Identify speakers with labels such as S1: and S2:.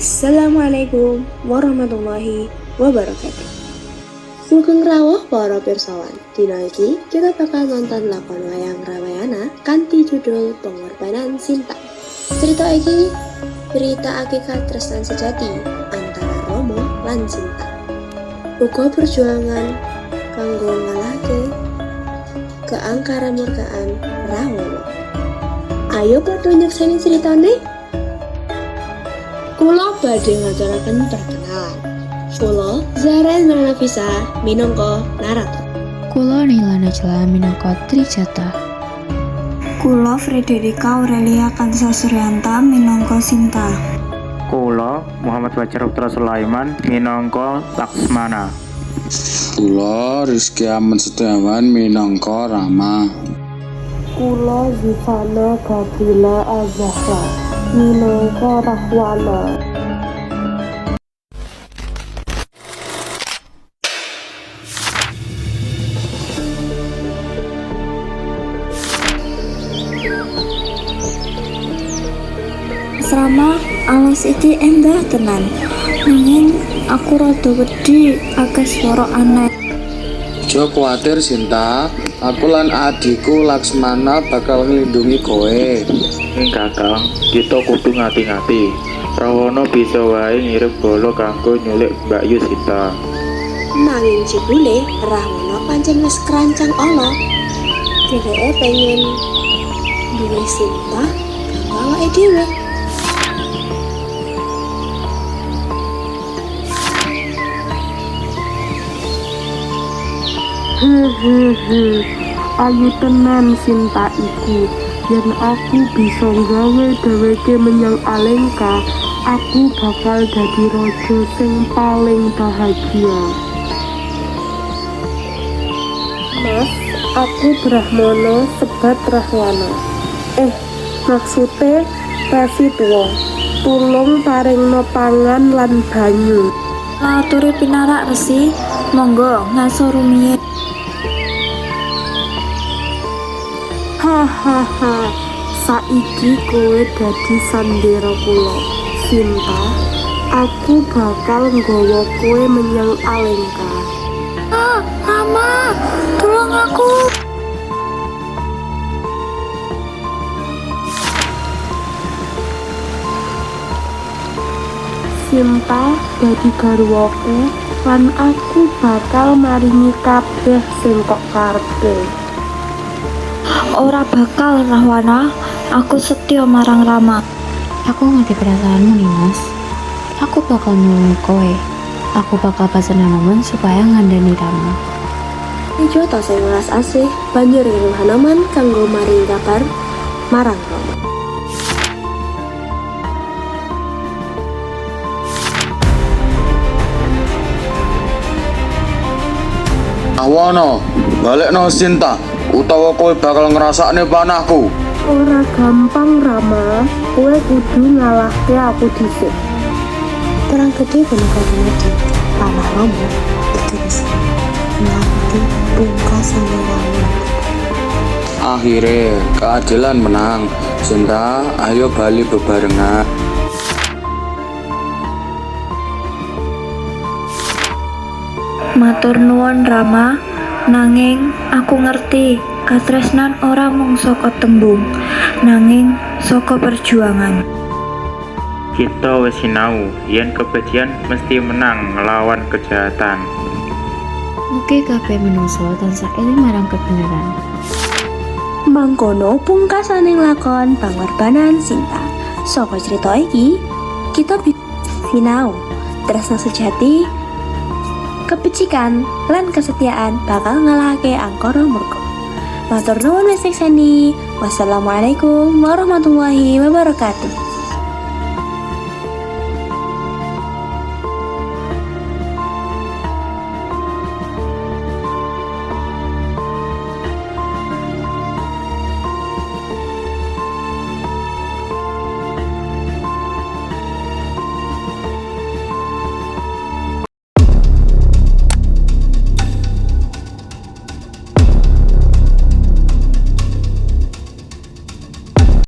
S1: Wassalamualaikum warahmatullahi wabarakatuh. Sugeng rawuh para pirsawan. Dina iki kita bakal nonton lakon wayang Ramayana kanthi judul Pengorbanan Sinta. Cerita iki berita hakikat tresnan sejati antara Romo lan Sinta. Uga perjuangan kanggo ngalahke keangkaran murkaan Rawana. Ayo padha nyekseni ceritane. Kula badhe ngaturaken perkenalan. Kula Zara Nafisa minangka narator.
S2: Kulo Nila Najla minangka Trijata.
S3: Kulo Frederika Aurelia Kansa Suryanta minangka Sinta.
S4: Kula Muhammad Fajar Putra Sulaiman minangka Laksmana.
S5: Kula Rizky Ahmad Setiawan minangka Rama.
S1: Kula Zifana Gabriela Azahra minangka Rahwana.
S3: Asrama alas iki endah tenan. Nanging aku rada wedi akeh swara aneh.
S5: Jo kuatir Sinta, aku lan adikku Laksmana bakal nglindungi kowe.
S4: Ing kakang, kita kudu ngati-ngati. Rawana bisa wae ngirim bala kanggo nyulik Mbak Yusita.
S1: Nanging jebule Rahwana pancen wis kerancang Allah. Dheweke pengen duwe Sinta kanggo awake dhewe.
S6: Hehehe, ayu tenan Sinta iki. Yen aku bisa gawe dheweke menyang Alengka, aku bakal dadi raja sing paling bahagia. Mas, aku Brahmana sebat Rahwana. Eh, maksude Resi tuwa. Tulung paringno pangan lan banyu.
S3: Laturi pinarak resi, monggo ngaso rumiyin.
S6: Hahaha, saiki kowe dadi sandera kula. Sinta, aku bakal nggawa kowe menyang Alengka.
S3: Ah, Rama, tolong aku.
S6: Sinta dadi garwaku lan aku bakal maringi kabeh sing kok karepe.
S3: Ora bakal Rahwana, aku setya marang Rama.
S2: Aku ngerti perasaanmu nih mas. Aku bakal nolong kowe. Aku bakal pesen Hanoman supaya ngandani Rama.
S1: Ijo ta sing welas asih banjur ngirim Hanoman kanggo maring kabar marang Rama.
S5: Awono, balekno Sinta, utawa kowe bakal ngrasakne panahku.
S6: Ora gampang Rama, kowe kudu ngalahke aku dhisik.
S1: Perang gede punika dumadi panah Romo itu bisa melanti pungkasan Rawana.
S5: Akhire keadilan menang. Sinta, ayo bali bebarengan.
S3: Matur nuwun Rama, nanging aku ngerti katresnan ora mung saka tembung, nanging saka perjuangan.
S4: Kita wis sinau yen kebencian mesti menang ngelawan kejahatan.
S2: Oke kabeh menungso tansah eling marang kebenaran.
S1: Mangkono pungkasaning lakon pengorbanan Sinta. Saka cerita iki, kita sinau tresna sejati, kebecikan lan kesetiaan bakal ngalahake angkara murka. Matur nuwun. Wassalamualaikum warahmatullahi wabarakatuh.